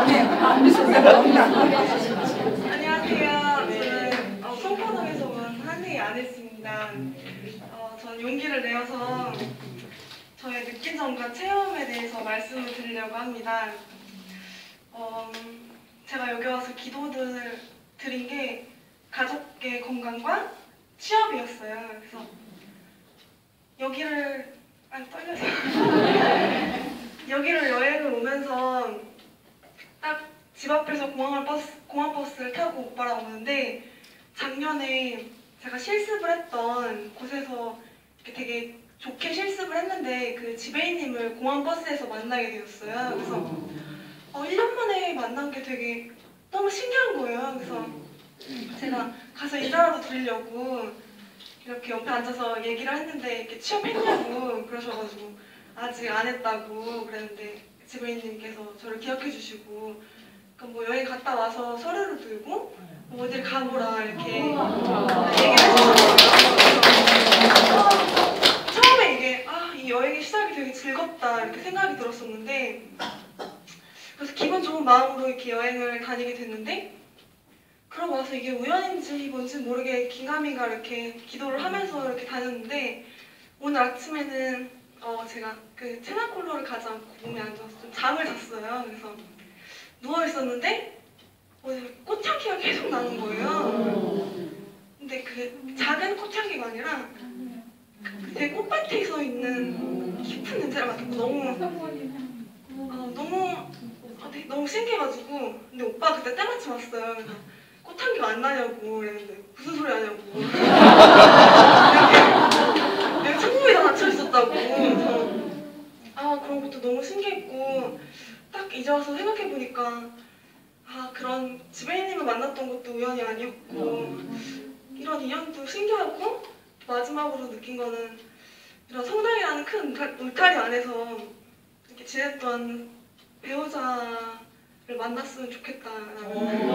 안녕하세요. 저는 어, 송파동에서 온 한혜희 아내스입니다. 어, 전 용기를 내어서 저의 느낀 점과 체험에 대해서 말씀을 드리려고 합니다. 어, 제가 여기 와서 기도를 드린 게 가족의 건강과 취업이었어요. 그래서 여기를 아 떨려서 여기를 여행을 오면서 딱 집 앞에서 공항을 버스, 공항 버스를 타고 오빠랑 오는데 작년에 제가 실습을 했던 곳에서 이렇게 되게 좋게 실습을 했는데 그 지배인님을 공항 버스에서 만나게 되었어요. 그래서 어, 1년 만에 만난 게 되게 너무 신기한 거예요. 그래서 제가 가서 인사라도 드리려고 이렇게 옆에 앉아서 얘기를 했는데 이렇게 취업했냐고 그러셔가지고 아직 안 했다고 그랬는데 지배인님께서 저를 기억해 주시고 그럼 뭐 여행 갔다 와서 서류를 들고 뭐 어딜 가보라 이렇게 얘기를 해주셨어요. 처음에 이게 아 이 여행의 시작이 되게 즐겁다 이렇게 생각이 들었었는데 그래서 기분 좋은 마음으로 이렇게 여행을 다니게 됐는데 그러고 와서 이게 우연인지 뭔지 모르게 긴가민가 이렇게 기도를 하면서 이렇게 다녔는데 오늘 아침에는 어 제가 그 체나콜로를 가지 않고 몸이 안 좋아서 좀 잠을 잤어요. 그래서 누워 있었는데 어, 꽃향기가 계속 나는 거예요. 근데 그 작은 꽃향기가 아니라 그 되게 꽃밭에 서 있는 깊은 냄새를 맡고 너무 어, 너무 아, 되게 너무 신기해가지고 근데 오빠 그때 때마침 왔어요. 그래서 꽃향기가 안 나냐고 그랬는데 무슨 소리 하냐고 내가, 내가 창문에 다 닫혀 있었다고 그래서 아 그런 것도 너무 신기했고 딱 이제 와서 생각해보니까 아 그런 지배인님을 만났던 것도 우연이 아니었고 이런 인연도 신기하고 마지막으로 느낀 거는 이런 성당이라는 큰 울타- 울타리 안에서 이렇게 지냈던 배우자를 만났으면 좋겠다라는